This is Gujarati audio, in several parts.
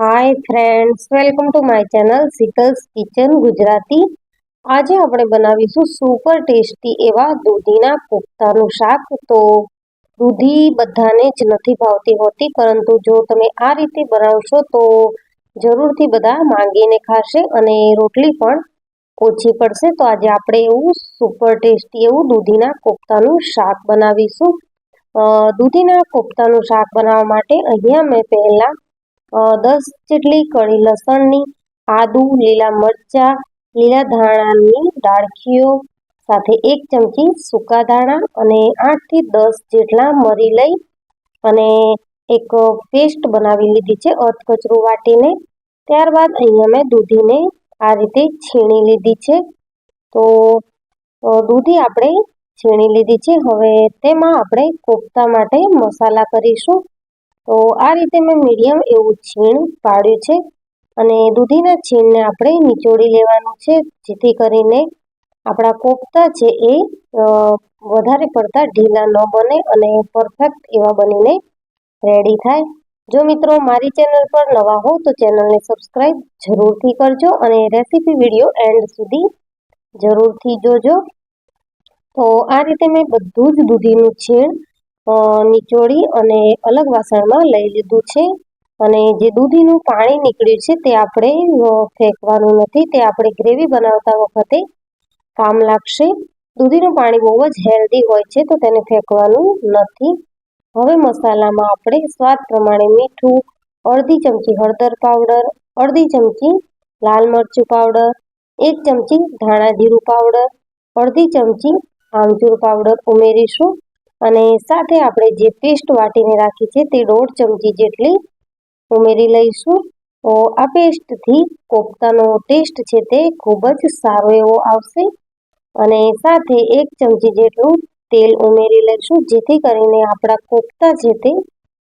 Hi friends welcome to my channel સિકલ્સ kitchen Gujarati આજે આપણે બનાવીશું સુપર ટેસ્ટી એવા દૂધીના કોફતાનું શાક. તો દૂધી બધાને જ નથી ભાવતી હોતી, પરંતુ જો તમે આ રીતે બનાવશો, તો જરૂરથી બધા માંગીને ખાશે અને રોટલી પણ ઓછી પડશે. તો આજે આપણે એવું સુપર ટેસ્ટી એવું દૂધીના કોફતાનું શાક બનાવીશું. દૂધીના કોફતાનું શાક બનાવવા માટે અહીંયા મેં પહેલાં દસ જેટલી કળી લસણની, આદુ, લીલા મરચાં, લીલા ધાણાની ડાળખીઓ સાથે એક ચમચી સૂકા ધાણા અને આઠથી દસ જેટલા મરી લઈ અને એક પેસ્ટ બનાવી લીધી છે અધકચરું વાટીને. ત્યારબાદ અહીંયા મેં દૂધીને આ રીતે છીણી લીધી છે. તો દૂધી આપણે છીણી લીધી છે. હવે તેમાં આપણે કોફતા માટે મસાલા કરીશું. તો આ રીતે મેં મીડિયમ એવું છીણ પાડ્યું છે અને દૂધીના છીણને આપણે નીચોડી લેવાનું છે, જેથી કરીને આપણા કોફતા છે એ વધારે પડતા ઢીલા ન બને અને પરફેક્ટ એવા બનીને રેડી થાય. જો મિત્રો મારી ચેનલ પર નવા હો, તો ચેનલને સબસ્ક્રાઈબ જરૂરથી કરજો અને રેસીપી વીડિયો એન્ડ સુધી જરૂરથી જોજો. તો આ રીતે મેં બધું જ દૂધીનું છીણ નીચોડી અને અલગ વાસણમાં લઈ લીધું છે. અને જે દૂધીનું પાણી નીકળ્યું છે તે આપણે ફેંકવાનું નથી, તે આપણે ગ્રેવી બનાવતા વખતે કામ લાગશે. દૂધીનું પાણી બહુ જ હેલ્ધી હોય છે તો તેને ફેંકવાનું નથી. હવે મસાલામાં આપણે સ્વાદ પ્રમાણે મીઠું, અડધી ચમચી હળદર પાવડર, અડધી ચમચી લાલ મરચું પાવડર, એક ચમચી ધાણા જીરું પાવડર, અડધી ચમચી આમચૂર પાવડર ઉમેરીશું. અને સાથે આપણે જે પેસ્ટ વાટીને રાખી છે તે દોઢ ચમચી જેટલી ઉમેરી લઈશું. તો આ પેસ્ટથી કોફતાનો ટેસ્ટ છે તે ખૂબ જ સારો એવો આવશે. અને સાથે એક ચમચી જેટલું તેલ ઉમેરી લઈશું, જેથી કરીને આપણા કોફતા છે તે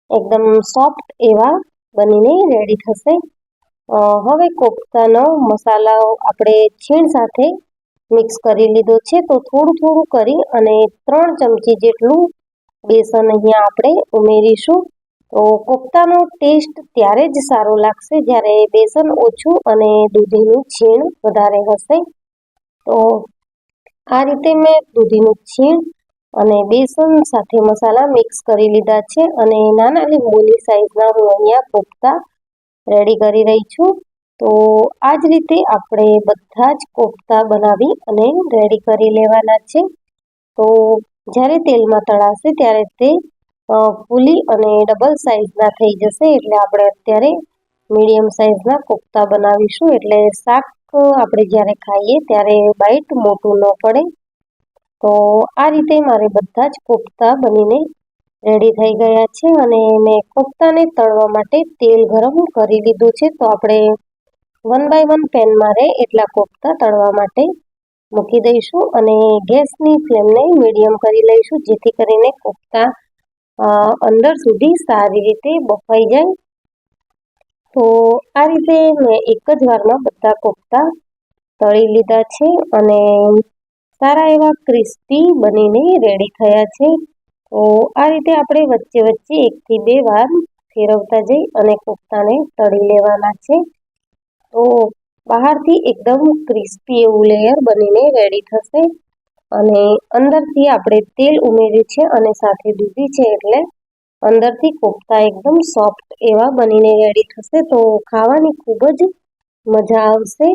એકદમ સોફ્ટ એવા બનીને રેડી થશે. હવે કોફતાનો મસાલાઓ આપણે છીણ સાથે મિક્સ કરી લીધો છે. તો થોડું થોડું કરી અને ત્રણ ચમચી જેટલું બેસન અહીંયા આપણે ઉમેરીશું. તો કોફતાનો ટેસ્ટ ત્યારે જ સારો લાગશે જ્યારે બેસન ઓછું અને દૂધીનું છીણ વધારે હશે. તો આ રીતે મેં દૂધીનું છીણ અને બેસન સાથે મસાલા મિક્સ કરી લીધા છે અને નાના લીંબુની સાઈઝના હું અહીંયા કોફતા રેડી કરી રહી છું. તો આ જ રીતે આપણે બધા જ કોફતા બનાવી અને રેડી કરી લેવાના છે. તો જ્યારે તેલમાં તળાશે ત્યારે તે ફૂલી અને ડબલ સાઇઝના થઈ જશે એટલે આપણે અત્યારે મીડિયમ સાઇઝના કોફતા બનાવીશું. એટલે શાક આપણે જ્યારે ખાઈએ ત્યારે બાઈટ મોટું ન પડે. તો આ રીતે મારે બધા જ કોફતા બનીને રેડી થઈ ગયા છે અને મેં કોફતાને તળવા માટે તેલ ગરમ કરી લીધું છે. તો આપણે વન બાય વન પેનમાં રહે એટલા કોફતા તળવા માટે મૂકી દઈશું અને ગેસની ફ્લેમને મીડિયમ કરી લઈશું, જેથી કરીને કોફતા અંદર સુધી સારી રીતે બફાઈ જાય. તો આ રીતે મેં એક જ વારમાં બધા કોફતા તળી લીધા છે અને સારા એવા ક્રિસ્પી બનીને રેડી થયા છે. તો આ રીતે આપણે વચ્ચે વચ્ચે એકથી બે વાર ફેરવતા જઈ અને કોફતાને તળી લેવાના છે. તો બહારથી એકદમ ક્રિસ્પી એવું લેયર બનીને રેડી થશે. અને અંદરથી આપણે તેલ ઉમેર્યું છે અને સાથે દૂધી છે એટલે અંદરથી કોફતા એકદમ સોફ્ટ એવા બનીને રેડી થશે. તો ખાવાની ખૂબ જ મજા આવશે.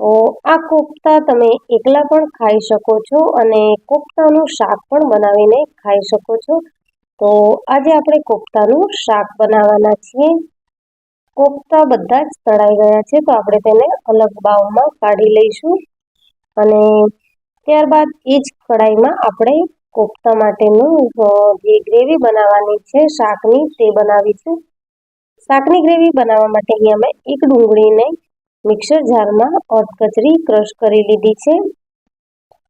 તો આ કોફતા તમે એકલા પણ ખાઈ શકો છો અને કોફતાનું શાક પણ બનાવીને ખાઈ શકો છો. તો આજે આપણે કોફતાનું શાક બનાવવાના છીએ. કોફતા બધા જ તળાઈ ગયા છે, તો આપણે તેને અલગ બાઉલમાં કાઢી લઈશું. અને ત્યારબાદ એ જ કઢાઈમાં આપણે કોફતા માટેનું જે ગ્રેવી બનાવવાની છે, શાકની તે બનાવીશું. શાકની ગ્રેવી બનાવવા માટે અહીંયા મેં એક ડુંગળીને મિક્સર જારમાં અધકચરી ક્રશ કરી લીધી છે.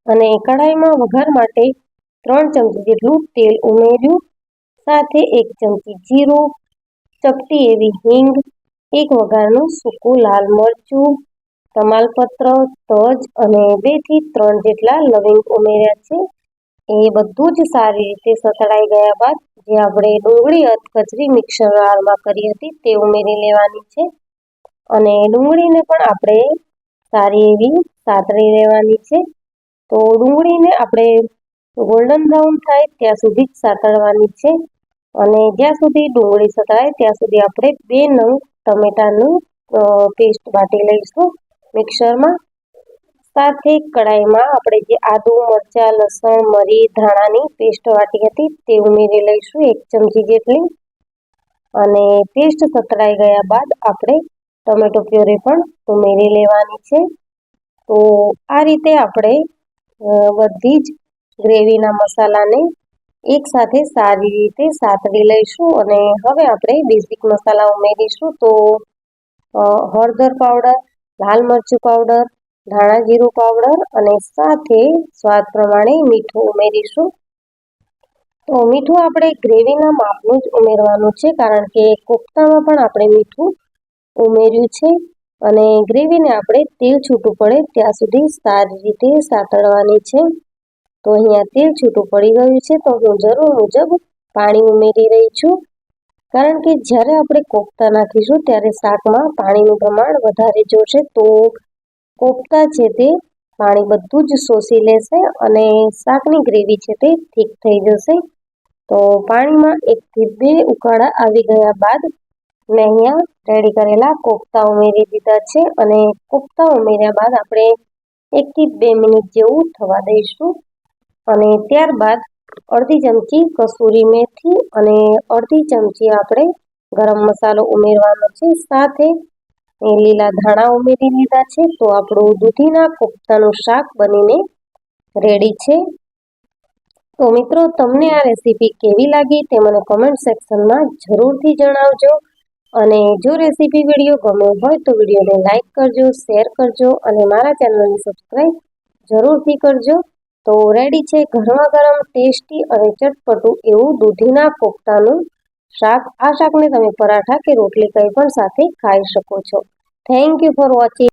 અને કઢાઈમાં વઘાર માટે ત્રણ ચમચી જેટલું તેલ ઉમેર્યું, સાથે એક ચમચી જીરું, ચપટી એવી હિંગ એક વઘારનું સૂકું લાલ મરચું, તમાલપત્ર, તજ અને બેથી ત્રણ જેટલા લવિંગ ઉમેર્યા છે. એ બધું જ સારી રીતે સતળાઈ ગયા બાદ જે આપણે ડુંગળી કચરી મિક્સર જારમાં કરી હતી તે ઉમેરી લેવાની છે. અને ડુંગળીને પણ આપણે સારી એવી સાતળી લેવાની છે. તો ડુંગળીને આપણે ગોલ્ડન બ્રાઉન થાય ત્યાં સુધી જ સાતળવાની છે. અને જ્યાં સુધી ડુંગળી સતળાય ત્યાં સુધી આપણે બે નંગ ટમેટાનું પેસ્ટ વાટી લઈશું મિક્સરમાં. સાથે કડાઈમાં આપણે જે આદુ, મરચાં, લસણ, મરી, ધાણાની પેસ્ટ વાટી હતી તે ઉમેરી લઈશું એક ચમચી જેટલી. અને પેસ્ટ સતળાઈ ગયા બાદ આપણે ટમેટો પ્યોરી પણ ઉમેરી લેવાની છે. તો આ રીતે આપણે બધી જ ગ્રેવીના મસાલાને એકસાથે સારી રીતે સાતવી લઈશું અને હવે આપણે બેઝિક મસાલા ઉમેરીશું તો હળદર પાવડર લાલ મરચું પાવડર ધાણા જીરું પાવડર અને સાથે સ્વાદ પ્રમાણે મીઠું ઉમેરીશું. તો મીઠું આપણે ગ્રેવીના માપનું જ ઉમેરવાનું છે કારણ કે કોફતામાં પણ આપણે મીઠું ઉમેર્યું છે અને ગ્રેવીને આપણે તેલ છૂટું પડે ત્યાં સુધી સારી રીતે સાતળવાની છે. તો અહીંયા તેલ છૂટું પડી ગયું છે તો હું જરૂર મુજબ પાણી ઉમેરી રહી છું. કારણ કે જ્યારે આપણે કોફતા નાખીશું ત્યારે શાકમાં પાણીનું પ્રમાણ વધારે જોશે તો કોફતા છે તે પાણી બધું જ શોષી લેશે અને શાકની ગ્રેવી છે તે ઠીક થઈ જશે. તો પાણીમાં એકથી બે ઉકાળા આવી ગયા બાદ મેં અહીંયા રેડી કરેલા કોફતા ઉમેરી દીધા છે અને કોફતા ઉમેર્યા બાદ આપણે એકથી બે મિનિટ જેવું થવા દઈશું. અને ત્યારબાદ અડધી ચમચી કસૂરી મેથી અને અડધી ચમચી આપણે ગરમ મસાલો ઉમેરવાનો છે. સાથે લીલા ધાણા ઉમેરી લીધા છે. તો આપણું દૂધીના કોફતાનું શાક બનીને રેડી છે. તો મિત્રો, તમને આ રેસીપી કેવી લાગી તે મને કમેન્ટ સેક્શનમાં જરૂરથી જણાવજો. અને જો રેસીપી વીડિયો ગમ્યો હોય તો વિડીયોને લાઇક કરજો શેર કરજો અને મારા ચેનલને સબસ્ક્રાઈબ જરૂરથી કરજો. તો રેડી છે ગરમા ગરમ ટેસ્ટી અને ચટપટું એવું દૂધીના કોફતાનું શાક. આ શાકને તમે પરાઠા કે રોટલી કંઈ પણ સાથે ખાઈ શકો છો. Thank you for watching